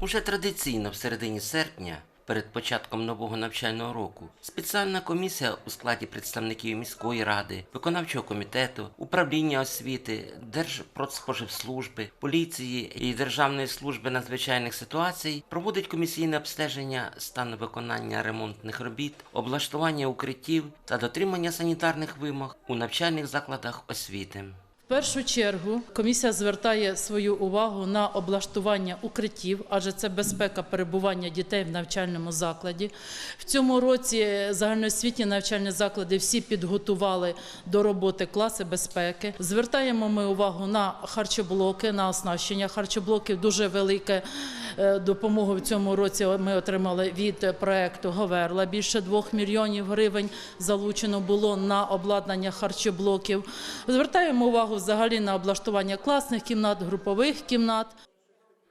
Уже традиційно в середині серпня, перед початком нового навчального року, спеціальна комісія у складі представників міської ради, виконавчого комітету, управління освіти, Держпродспоживслужби, поліції і Державної служби надзвичайних ситуацій проводить комісійне обстеження стану виконання ремонтних робіт, облаштування укриттів та дотримання санітарних вимог у навчальних закладах освіти. В першу чергу комісія звертає свою увагу на облаштування укриттів, адже це безпека перебування дітей в навчальному закладі. В цьому році загальноосвітні навчальні заклади всі підготували до роботи класи безпеки. Звертаємо ми увагу на харчоблоки, на оснащення харчоблоків. Дуже велике е, допомогу в цьому році ми отримали від проекту Говерла. Більше двох мільйонів гривень залучено було на обладнання харчоблоків. Звертаємо увагу взагалі на облаштування класних кімнат, групових кімнат.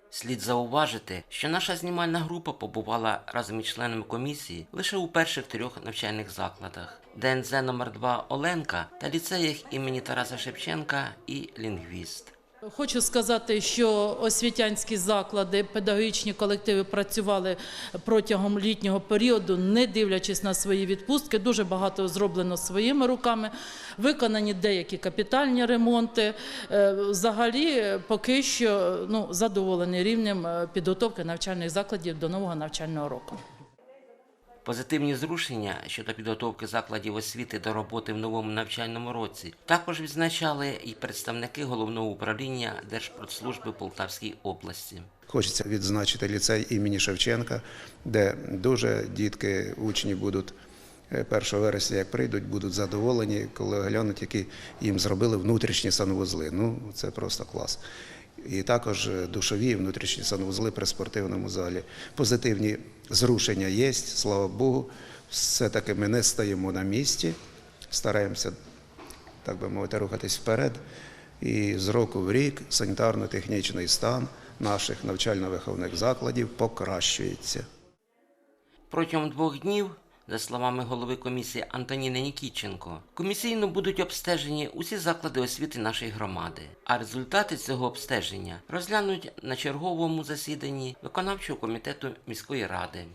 Слід зауважити, що наша знімальна група побувала разом із членами комісії лише у перших трьох навчальних закладах: ДНЗ номер 2 Оленка та ліцеях імені Тараса Шевченка і Лінгвіст. Хочу сказати, що освітянські заклади, педагогічні колективи працювали протягом літнього періоду, не дивлячись на свої відпустки. Дуже багато зроблено своїми руками. Виконані деякі капітальні ремонти. Е, Взагалі, е, поки що ну, задоволений рівнем е, підготовки навчальних закладів до нового навчального року. Позитивні зрушення щодо підготовки закладів освіти до роботи в новому навчальному році також відзначали і представники головного управління Держпродслужби Полтавській області. Хочеться відзначити ліцей імені Шевченка, де дуже дітки, учні будуть е, 1 вересня, як прийдуть, будуть задоволені, коли глянуть, які їм зробили внутрішні санвузли. Ну, це просто клас. І також е, душові і внутрішні санвузли при спортивному залі. Позитивні зрушення є, слава Богу. Все-таки ми не стоїмо на місці, стараємося, так би мовити, рухатись вперед. І з року в рік санітарно-технічний стан наших навчально-виховних закладів покращується. Протягом двох днів, за словами голови комісії Антоніни Нікіченко, комісійно будуть обстежені усі заклади освіти нашої громади. А результати цього обстеження розглянуть на черговому засіданні виконавчого комітету міської ради.